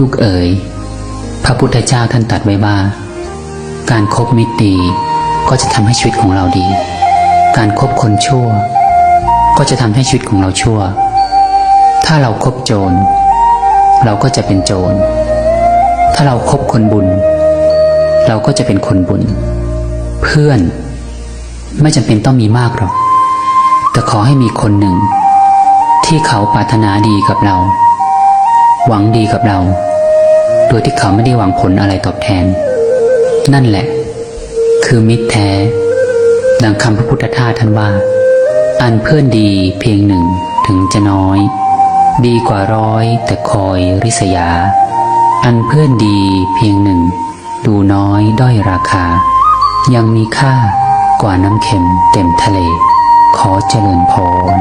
ลูกเอ๋ย พระพุทธเจ้าท่านตรัสไว้ว่า การครบมิตรดีก็จะทำให้ชีวิตของเราดี การครบคนชั่ว ก็จะทำให้ชีวิตของเราชั่ว ถ้าเราครบโจร เราก็จะเป็นโจร ถ้าเราครบคนบุญ เราก็จะเป็นคนบุญ เพื่อนไม่จำเป็นต้องมีมากหรอก แต่ขอให้มีคนหนึ่ง ที่เขาปรารถนาดีกับเรา หวังดีกับเรา โดยที่เขาไม่ได้หวังผลอะไรตอบแทน นั่นแหละ คือมิตรแท้ ดังคำพระพุทธทาสท่านว่า อันเพื่อนดีเพียงหนึ่งถึงจะน้อย ดีกว่าร้อยแต่คอยริษยา อันเพื่อนดีเพียงหนึ่ง ดูน้อยด้อยราคา ยังมีค่ากว่าน้ำเค็มเต็มทะเล ขอเจริญพร